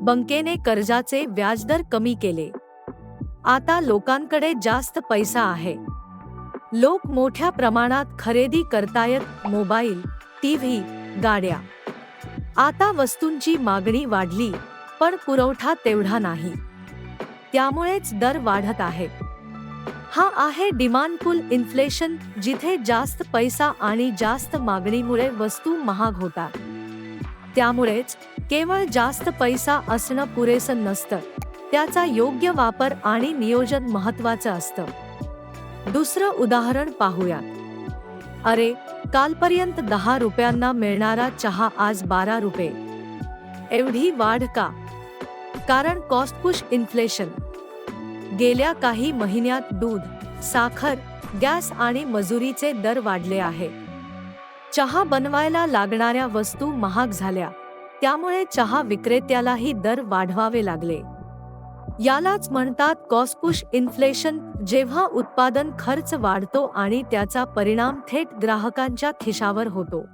बँकेने कर्जाचे व्याजदर कमी केले. आता लोकांकडे जास्त पैसा आहे. लोक मोठ्या प्रमाणात खरेदी करतायत मोबाईल टीव्ही गाड्या. आता वस्तूंची मागणी वाढली पण पुरवठा तेवढा नाही. त्यामुळेच दर वाढत आहे. हा आहे डिमांड पुल इन्फ्लेशन जिथे जास्त पैसा आणि जास्त मागणीमुळे वस्तू महाग होतात. त्यामुळेच केवळ जास्त पैसा असणं पुरेसं नसतं. त्याचा योग्य वापर आणि नियोजन महत्वाचं असतं. दुसरं उदाहरण पाहूयात. अरे कालपर्यंत दहा रुपयांना मिळणारा चहा आज बारा रुपये. एवढी वाढ का? कारण कॉस्ट पुश इन्फ्लेशन गेल्या काही महिन्यात दूध साखर गॅस आणि मजुरीचे दर वाढले आहेत चहा बनवायला लागणाऱ्या वस्तू महाग झाल्या. त्यामुळे चहा विक्रेत्यालाही दर वाढवावे लागले. यालाच म्हणतात कॉस्पुश इन्फ्लेशन जेव्हा उत्पादन खर्च वाढतो आणि त्याचा परिणाम थेट ग्राहकांच्या खिशावर होतो.